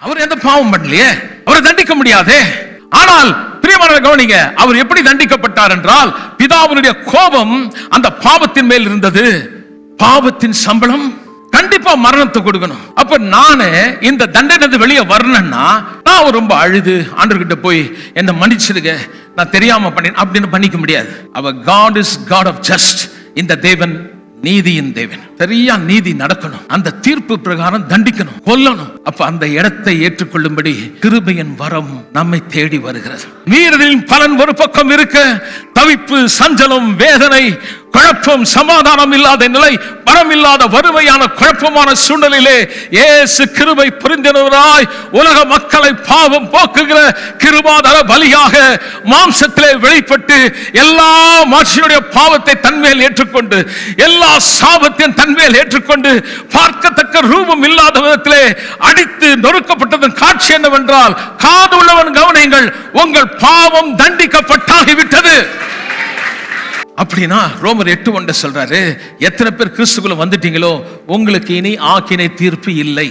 அவர் எந்த பாவம் பண்ணலையே? அவரை தண்டிக்க முடியாதே? ஆனால் பிரியமான கவனிங்க அவர் எப்படி தண்டிக்கப்பட்டார் என்றால் பிதாவினுடைய கோபம் அந்த பாவத்தின் மேல் இருந்தது. பாவத்தின் சம்பளம் கண்டிப்பா மரணத்தை கொடுக்கணும். அப்ப நானு இந்த தண்டனை வெளியே வரணும்னா நான் ரொம்ப அழுது ஆண்டர்கிட்ட போய் என்ன மன்னிச்சிருக்க நான் தெரியாம பண்ணேன் அப்படின்னு பண்ணிக்க முடியாது. அவ God is God of just இந்த தேவன் நீதியின் தேவன். சரியா நீதி நடக்கணும். அந்த தீர்ப்பு பிரகாரம் தண்டிக்கணும். கொல்லணும். அப்ப அந்த இடத்தை ஏற்றுக்கொள்ளும்படி கிருபையின் வரம் நம்மை தேடி வருகிறது. வீரரின் பலன் ஒரு பக்கம் இருக்க தவிப்பு சஞ்சலம் வேதனை குழப்பம் சமாதானம் இல்லாத நிலை பரம் இல்லாத வறுமையான குழப்பமான சூழ்நிலையிலே ஏசு கிருபை புரிந்தினவராய் உலக மக்களை பாவம் போக்குகிற கிருபாதர பலியாக மாம்சத்திலே வெளிப்பட்டு எல்லா மனுஷனுடைய பாவத்தை தன்மேல் ஏற்றுக்கொண்டு எல்லா சாபத்தையும் தன்மேல் ஏற்றுக்கொண்டு பார்க்கத்தக்க ரூபம் இல்லாத விதத்திலே அடித்து நொறுக்கப்பட்டதன் காட்சி என்னவென்றால் காது உள்ளவன் கவனியுங்கள் உங்கள் பாவம் தண்டிக்கப்பட்டாகிவிட்டது. அப்படின்னா ரோமர் எட்டு ஒன்றை சொல்றாரு எத்தனை பேர் கிறிஸ்துக்குள்ள வந்துட்டீங்களோ உங்களுக்கு இனி ஆக்கினை தீர்ப்பு இல்லை.